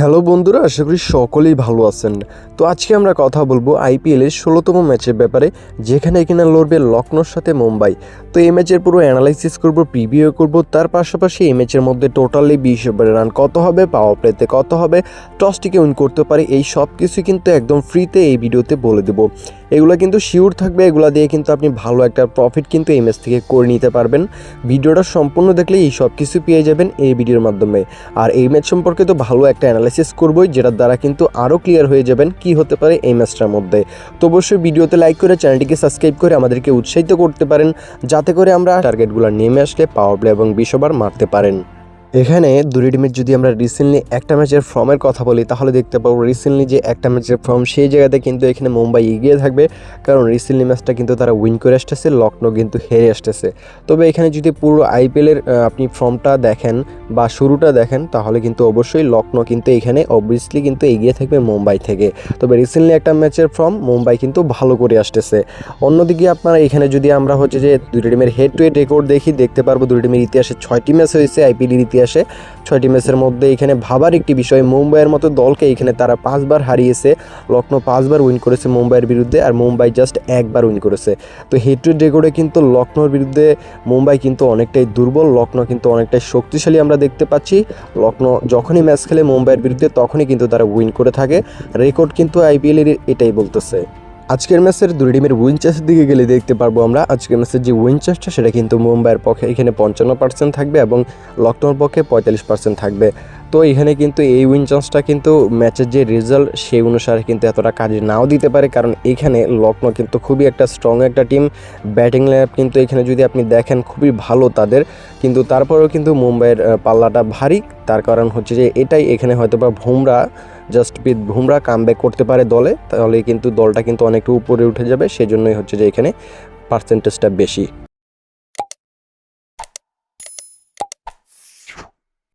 Hello বন্ধুরা, আশা করি সকলেই ভালো আছেন। তো আজকে আমরা কথা বলব আইপিএলের ষোলোতম ম্যাচের ব্যাপারে, যেখানে কিনা লড়বে লখনৌর সাথে মুম্বাই। তো এই ম্যাচের পুরো অ্যানালাইসিস করব প্রিভিউ করব, তার পাশাপাশি এই ম্যাচের মধ্যে টোটালি বিশ ওভারের রান কত হবে পাওয়ার প্লেতে কত হবে টসটিকে উইন করতে পারে, এই সব কিছু কিন্তু একদম ফ্রিতে এই ভিডিওতে বলে দেবো। এগুলো কিন্তু শিওর থাকবে, এগুলো দিয়ে কিন্তু আপনি ভালো একটা প্রফিট কিন্তু এই থেকে করে নিতে পারবেন। ভিডিওটা সম্পূর্ণ দেখলে এই সব কিছু পেয়ে যাবেন এই ভিডিওর মাধ্যমে। আর এই ম্যাচ সম্পর্কে তো ভালো একটা অ্যানালাইসিস করবোই, যেটার দ্বারা কিন্তু আরও ক্লিয়ার হয়ে যাবেন কি হতে পারে এই ম্যাচটার মধ্যে। তো অবশ্যই ভিডিওতে লাইক করে চ্যানেলটিকে সাবস্ক্রাইব করে আমাদেরকে উৎসাহিত করতে পারেন, যাতে করে আমরা টার্গেটগুলো নেমে আসলে পাওয়ার প্লে এবং বিশ ওভার মারতে পারেন। এখানে দুই টিমের যদি আমরা রিসেন্টলি একটা ম্যাচের ফর্মের কথা বলি, তাহলে দেখতে পাবো রিসেন্টলি যে একটা ম্যাচের ফর্ম সেই জায়গাতে কিন্তু এখানে মুম্বাই এগিয়ে থাকবে। কারণ রিসেন্টলি ম্যাচটা কিন্তু তারা উইন করে আসতেছে লখনৌ কিন্তু হেরে আসতেছে। তবে এখানে যদি পুরো আইপিএলের আপনি ফর্মটা দেখেন বা শুরুটা দেখেন, তাহলে কিন্তু অবশ্যই লখনৌ কিন্তু এখানে অবভিয়াসলি কিন্তু এগিয়ে থাকবে মুম্বাই থেকে। তবে রিসেন্টলি একটা ম্যাচের ফর্ম মুম্বাই কিন্তু ভালো করে আসতেছে। অন্যদিকে আপনারা এখানে যদি আমরা হচ্ছে যে দুটি টিমের হেড টু হেড রেকর্ড দেখি, দেখতে পারব দুটি টিমের ইতিহাসে ছয়টি ম্যাচ হয়েছে আইপিএলের ইতিহাসে ছয়টি ম্যাচের মধ্যে এখানে ভাবার একটি বিষয়, মুম্বাইয়ের মতো দলকে এখানে তারা পাঁচবার হারিয়েছে। লখনৌ পাঁচবার উইন করেছে মুম্বাইয়ের বিরুদ্ধে আর মুম্বাই জাস্ট একবার উইন করেছে। তো টু রেকর্ডে কিন্তু লখনৌর বিরুদ্ধে মুম্বাই কিন্তু অনেকটাই দুর্বল লখনৌ কিন্তু অনেকটাই শক্তিশালী আমরা দেখতে পাচ্ছি। লখনৌ যখনই ম্যাচ খেলে মুম্বাইয়ের বিরুদ্ধে তখনই কিন্তু তারা উইন করে থাকে। রেকর্ড কিন্তু আইপিএলের এটাই বলতেছে। আজকের ম্যাচের দুই টিমের উইন চাষের দিকে গেলে দেখতে পারব আমরা। আজকের ম্যাচের যে উইন চাষটা সেটা কিন্তু মুম্বাইয়ের পক্ষে এখানে পঞ্চান্ন পার্সেন্ট থাকবে এবং লখনৌর পক্ষে পঁয়তাল্লিশ পার্সেন্ট থাকবে। তো এখানে কিন্তু এই উইন চান্সটা কিন্তু ম্যাচের যে রেজাল্ট সেই অনুসারে কিন্তু এতটা কাজে নাও দিতে পারে। কারণ এখানে লখনৌ কিন্তু খুবই একটা স্ট্রং একটা টিম ব্যাটিং লাইন কিন্তু এখানে যদি আপনি দেখেন, খুবই ভালো তাদের। কিন্তু তারপরেও কিন্তু মুম্বাইয়ের পাল্লাটা ভারী। তার কারণ হচ্ছে যে এটাই এখানে হয়তো বা ভুমরা। জাস্ট বিদ ভুমরা কাম করতে পারে দলে, তাহলে কিন্তু দলটা কিন্তু অনেকটা উপরে উঠে যাবে, সেজন্যই হচ্ছে যে এখানে পার্সেন্টেজটা বেশি।